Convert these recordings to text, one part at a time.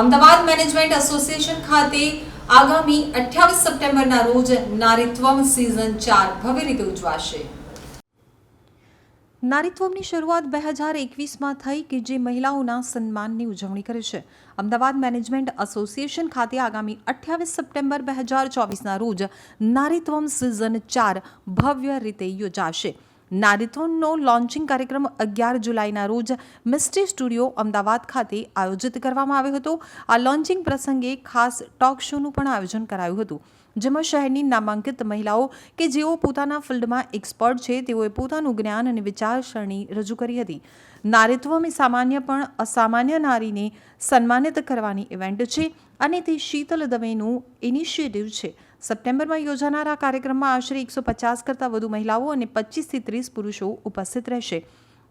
Ahmedabad management association ખાતે આગામી અઠ્યાવીસ સપ્ટેમ્બરના રોજ નારીત્વમ સિઝન ચાર ભવ્ય રીતે ઉજવાશે. નારીત્વમની શરૂઆત બે હજાર એકવીસમાં થઈ કે જે મહિલાઓના સન્માનની ઉજવણી કરે છે. અમદાવાદ મેનેજમેન્ટ એસોસિએશન ખાતે આગામી અઠ્યાવીસ સપ્ટેમ્બર બે હજાર ચોવીસના રોજ નારીત્વમ સિઝન ચાર ભવ્ય રીતે યોજાશે. નારીત્વમનો લોન્ચિંગ કાર્યક્રમ અગિયાર જુલાઈના રોજ મિસ્ટી સ્ટુડિયો અમદાવાદ ખાતે આયોજિત કરવામાં આવ્યો હતો. આ લોન્ચિંગ પ્રસંગે ખાસ ટોક શોનું પણ આયોજન કરાયું હતું. જેમાં શહેરની નામાંકિત મહિલાઓ કે જેઓ પોતાના ફિલ્ડમાં એક્સપર્ટ છે, તેઓએ પોતાનું જ્ઞાન અને વિચારસરણી રજૂ કરી હતી. નારીત્વમ સામાન્ય પણ અસામાન્ય નારીને સન્માનિત કરવાની ઇવેન્ટ છે અને તે શીતલ દવેનું ઇનિશિયેટિવ છે. સપ્ટેમ્બરમાં યોજાનાર આ કાર્યક્રમમાં આશરે એકસો પચાસ કરતાં વધુ મહિલાઓ અને પચીસથી ત્રીસ પુરુષો ઉપસ્થિત રહેશે.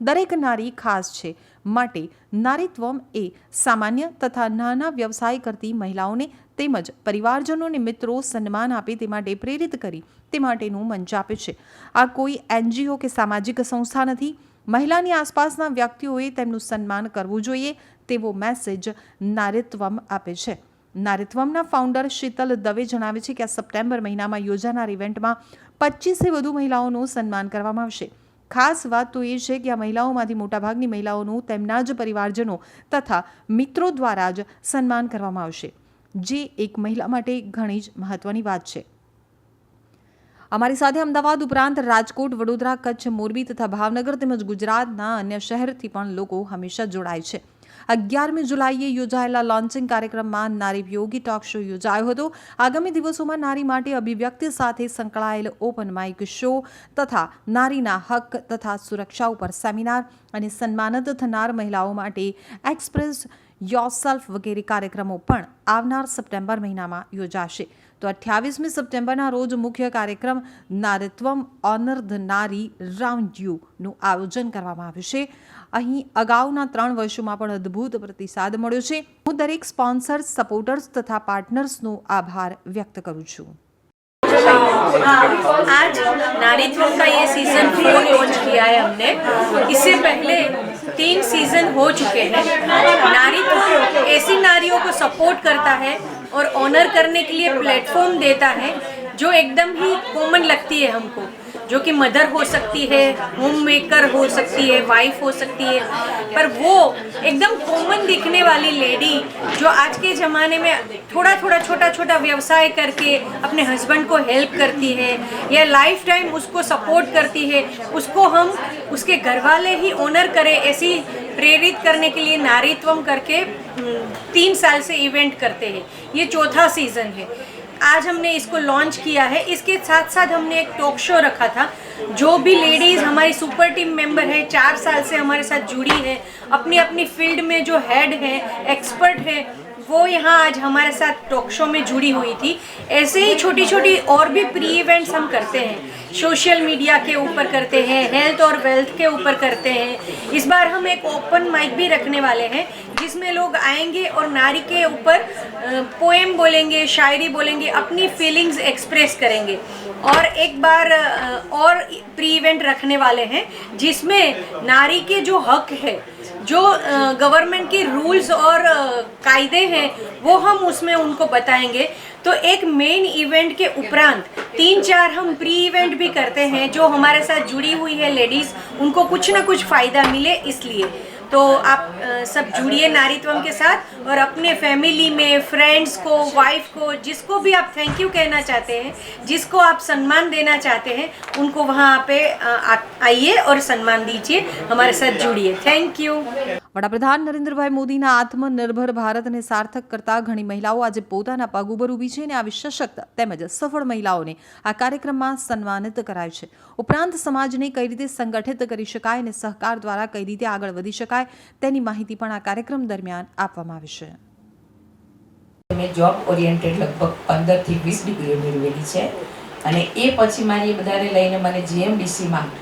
દરેક નારી ખાસ છે. માટે નારીત્વમ એ સામાન્ય તથા નાના વ્યવસાય કરતી મહિલાઓને તેમજ પરિવારજનોને મિત્રો સન્માન આપે તે માટે પ્રેરિત કરી તે માટેનું મંચ આપે છે. આ કોઈ એનજીઓ કે સામાજિક સંસ્થા નથી. મહિલાની આસપાસના વ્યક્તિઓએ તેમનું સન્માન કરવું જોઈએ તેવો મેસેજ નારીત્વમ આપે છે. નારીત્વમના ફાઉન્ડર શીતલ દવે જણાવે છે કે આ સપ્ટેમ્બર મહિનામાં યોજાનાર ઇવેન્ટમાં પચીસે વધુ મહિલાઓનું સન્માન કરવામાં આવશે. ખાસ વાત તો એ છે કે આ મહિલાઓમાંથી મોટાભાગની મહિલાઓનું તેમના જ પરિવારજનો તથા મિત્રો દ્વારા જ સન્માન કરવામાં આવશે. જે એક મહિલા માટે ઘણી જ મહત્વની વાત છે. અમારી સાથે અમદાવાદ ઉપરાંત રાજકોટ, વડોદરા, કચ્છ, મોરબી તથા ભાવનગર તેમજ ગુજરાતના અન્ય શહેરથી પણ લોકો હંમેશા જોડાય છે. અગિયારમી જુલાઈએ યોજાયેલા લોન્ચિંગ કાર્યક્રમમાં નારી યોગી ટોક શો યોજાયો હતો. આગામી દિવસોમાં નારી માટે અભિવ્યક્તિ સાથે સંકળાયેલ ઓપન માઇક શો તથા નારીના હક તથા સુરક્ષા ઉપર સેમિનાર અને સન્માનિત થનાર મહિલાઓ માટે એક્સપ્રેસ યોરસેલ્ફ વગેરે કાર્યક્રમો પણ આવનાર સપ્ટેમ્બર મહિનામાં યોજાશે. તો અઠ્યાવીસમી સપ્ટેમ્બરના રોજ મુખ્ય કાર્યક્રમ નારીત્વમ ઓનર ધ નારી રાઉન્ડ યુનું આયોજન કરવામાં આવ્યું છે અહીં અગાઉના ત્રણ વર્ષોમાં પણ અદ્ભુત પ્રતિસાદ મળ્યો છે હું દરેક સ્પોન્સર્સ સપોર્ટર્સ તથા પાર્ટનર્સનો આભાર વ્યક્ત કરું છું आज नारीत्व का ये सीजन फोर लॉन्च किया है हमने इससे पहले तीन सीजन हो चुके हैं नारीत्व ऐसी नारियों को सपोर्ट करता है और ऑनर करने के लिए प्लेटफॉर्म देता है, जो एकदम ही कॉमन लगती है हमको, जो कि मदर हो सकती है होम मेकर हो सकती है वाइफ हो सकती है। पर वो एकदम कॉमन दिखने वाली लेडी जो आज के ज़माने में थोड़ा थोड़ा छोटा छोटा व्यवसाय करके अपने हस्बैंड को हेल्प करती है, या लाइफ टाइम उसको सपोर्ट करती है, उसको हम उसके घर वाले ही ऑनर करें, ऐसी प्रेरित करने के लिए नारीत्वम करके तीन साल से इवेंट करते हैं। ये चौथा सीज़न है। आज हमने इसको लॉन्च किया है। इसके साथ साथ हमने एक टॉक शो रखा था। जो भी लेडीज़ हमारी सुपर टीम मेंबर है, चार साल से हमारे साथ जुड़ी है अपनी अपनी फ़ील्ड में जो हेड है एक्सपर्ट है, वो यहाँ आज हमारे साथ टॉक शो में जुड़ी हुई थी। ऐसे ही छोटी छोटी और भी प्री इवेंट्स हम करते हैं। सोशल मीडिया के ऊपर करते हैं हेल्थ और वेल्थ के ऊपर करते हैं। इस बार हम एक ओपन माइक भी रखने वाले हैं जिसमें लोग आएँगे और नारी के ऊपर पोएम बोलेंगे, शायरी बोलेंगे, अपनी फीलिंग्स एक्सप्रेस करेंगे। और एक बार और प्री इवेंट रखने वाले हैं, जिसमें नारी के जो हक है, जो गवर्नमेंट के रूल्स और कायदे हैं, वो हम उसमें उनको बताएँगे। तो एक मेन इवेंट के उपरांत तीन चार हम प्री इवेंट भी करते हैं, जो हमारे साथ जुड़ी हुई है लेडीज़ उनको कुछ ना कुछ फ़ायदा मिले इसलिए। तो आप सब जुड़िए नारीत्वम के साथ और अपने फैमिली में फ्रेंड्स को वाइफ को, जिसको भी आप थैंक यू कहना चाहते हैं, जिसको आप सम्मान देना चाहते हैं, उनको वहाँ पे आइए और सम्मान दीजिए, हमारे साथ जुड़िए। थैंक यू વડાપ્રધાન નરેન્દ્રભાઈ મોદીના આત્મનિર્ભર ભારતને સાર્થક કરતા ઘણી મહિલાઓ આજે પોતાના પગ ઉપર ઊભી છે અને આવી સશક્ત તેમજ સફળ મહિલાઓને આ કાર્યક્રમમાં સન્માનિત કરાય છે. ઉપરાંત સમાજને કઈ રીતે સંગઠિત કરી શકાય અને સહકાર દ્વારા કઈ રીતે આગળ વધી શકાય તેની માહિતી પણ આ કાર્યક્રમ દરમિયાન આપવામાં આવી છે. મેં જોબ ઓરિએન્ટેડ લગભગ પંદરથી વીસ ડિગ્રીઓ મેળવેલી છે અને એ પછી મારી બધાને લઈને મને જીએમડીસીમાં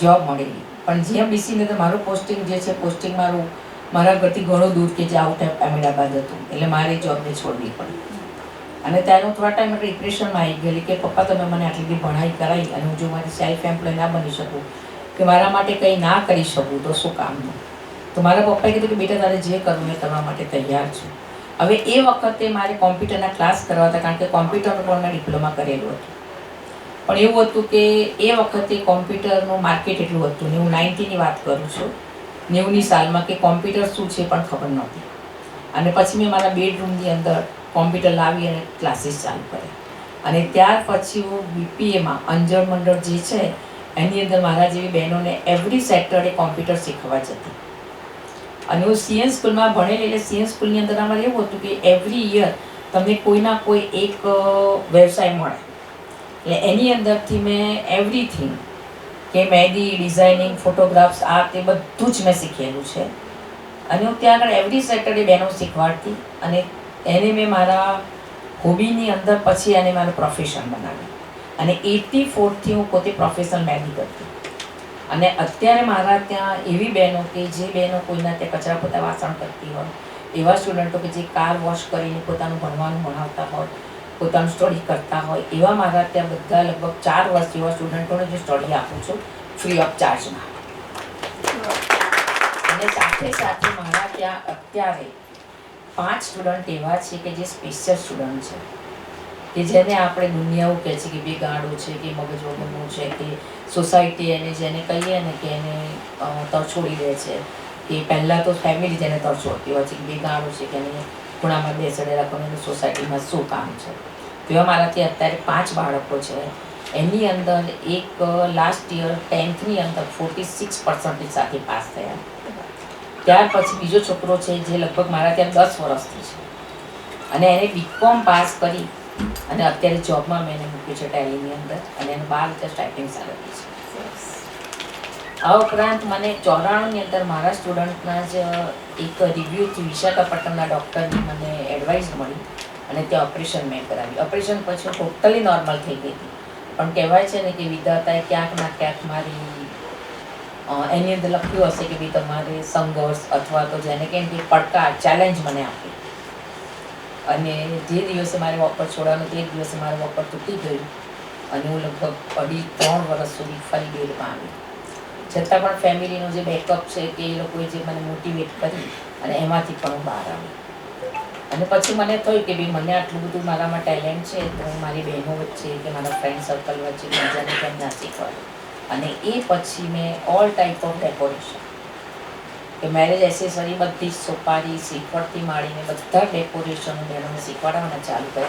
જોબ મળેલી. પણ જીએમડીસીને તો મારું પોસ્ટિંગ જે છે પોસ્ટિંગ મારું, મારા ઘરથી ઘણો દૂર કે જે આઉટ ઓફ અહેમદાબાદ હતું. એટલે મારે જોબને છોડવી પડી. અને ત્યારનું થોડા ટાઈમ માટે ડિપ્રેશનમાં આવી ગયેલી કે પપ્પા તમે મને આટલી બધી ભણાઈ કરાવી અને હું જો મારી સેલ્ફ એમ્પ્લોય ના બની શકું, કે મારા માટે કંઈ ના કરી શકું, તો શું કામનું તો મારા પપ્પાએ કીધું કે, બેટા, તારે જે કરવું એ કરવા માટે તૈયાર છું. હવે એ વખતે મારે કોમ્પ્યુટરના ક્લાસ કરવા હતા, કારણ કે કોમ્પ્યુટર પણ મેં ડિપ્લોમા કરેલું હતું. પણ એવું હતું કે એ વખતે કોમ્પ્યુટરનું માર્કેટ એટલું હતું ને હું નાઇન્ટીની વાત કરું છું. નેવુંની સાલમાં કે કોમ્પ્યુટર શું છે પણ ખબર નહોતી. અને પછી મેં મારા બેડરૂમની અંદર કોમ્પ્યુટર લાવી અને ક્લાસીસ ચાલુ કર્યા. અને ત્યાર પછી હું બીપીએમાં અંજળ મંડળ જે છે, એની અંદર મારા જેવી બહેનોને એવરી સેટરડે કોમ્પ્યુટર શીખવા જતી. અને હું સીએન સ્કૂલમાં ભણેલી એટલે સીએન સ્કૂલની અંદર અમારે એવું હતું કે એવરી યર તમને કોઈના કોઈ એક વ્યવસાય મળે. એટલે એની અંદરથી મેં એવરીથિંગ કે મહેંદી ડિઝાઇનિંગ ફોટોગ્રાફ્સ આ તે બધું જ મેં શીખેલું છે. અને હું ત્યાં આગળ એવરી સેટરડે બહેનો શીખવાડતી અને એને મેં મારા હોબીની અંદર પછી એને મારું પ્રોફેશન બનાવ્યું. અને એટી ફોરથી હું પોતે પ્રોફેશનલ મહેંદી કરતી. અને અત્યારે મારા ત્યાં એવી બહેનો કે જે બહેનો કોઈના ત્યાં કચરા પોતા વાસણ કરતી હોય, એવા સ્ટુડન્ટો કે જે કાર વોશ કરીને પોતાનું ભણવાનું ભણાવતા હોય પોતાનું સ્ટડી કરતા હોય, એવા મારા ત્યાં બધા લગભગ ચાર વર્ષ જેવા સ્ટુડન્ટોને જે સ્ટડી આપું છું ફ્રી ઓફ ચાર્જમાં અને સાથે સાથે મારા ત્યાં અત્યારે પાંચ સ્ટુડન્ટ એવા છે કે જે સ્પેશિયલ સ્ટુડન્ટ છે. કે જેને આપણે દુનિયાઓ કહે છે કે બે ગાડો છે, કે મગજ વગરનું છે, કે સોસાયટી એને જેને કહીએ ને કે એને તરછોડી દે છે. કે પહેલાં તો ફેમિલી જેને તરછોડતી હોય છે કે બે ગાડો છે કે એને ખૂણામાં બેસડેલા એનું સોસાયટીમાં શું કામ છે? તો મારાથી અત્યારે પાંચ બાળકો છે એની અંદર એક લાસ્ટ યર ટેન્થની અંદર ફોર્ટી સિક્સ પર્સન્ટેજ સાથે પાસ થયા. ત્યાર પછી બીજો છોકરો છે જે લગભગ મારા ત્યાં દસ વર્ષથી છે. અને એને બીકોમ પાસ કરી અને અત્યારે જોબમાં મેં એને મૂક્યું છે ટેલીની અંદર અને એને બાર હજાર સ્ટાઇપિંગ સારી છે. આ ઉપરાંત મને ચોરાણુંની અંદર મારા સ્ટુડન્ટના જ એક રિવ્યૂથી વિશાખાપટ્ટનમના ડૉક્ટરની મને એડવાઇસ મળી અને ત્યાં ઓપરેશન મેં કરાવ્યું. ઓપરેશન પછી ટોટલી નોર્મલ થઈ ગઈ હતી. પણ કહેવાય છે ને કે વિધાતાએ ક્યાંક ના ક્યાંક મારી એની અંદર લખ્યું હશે કે ભાઈ તમારે સંઘર્ષ અથવા તો જેને કેમ કે પડકાર ચેલેન્જ મને આપી. અને જે દિવસે મારે વોકર છોડવાનું તે દિવસે મારે વોકર તૂટી ગયું. અને હું લગભગ અઢી, ત્રણ વર્ષ સુધી ફરી બેડમાં આવી. છતાં પણ ફેમિલીનો જે બેકઅપ છે કે એ લોકોએ જે મને મોટિવેટ કરી અને એમાંથી પણ હું બહાર આવી. અને પછી મને થયું કે ભાઈ મને આટલું બધું મારામાં ટેલેન્ટ છે તો હું મારી બહેનો વચ્ચે કે મારા ફ્રેન્ડ સર્કલ વચ્ચે બીજાને કેમ ના શીખવાડું? અને એ પછી મેં ઓલ ટાઈપ ઓફ ડેકોરેશન કે મેરેજ એસેસરી બધી જ સોપારી શીખવાડતી માંડીને બધા ડેકોરેશન બહેનોને શીખવાડવાના ચાલુ કર્યા.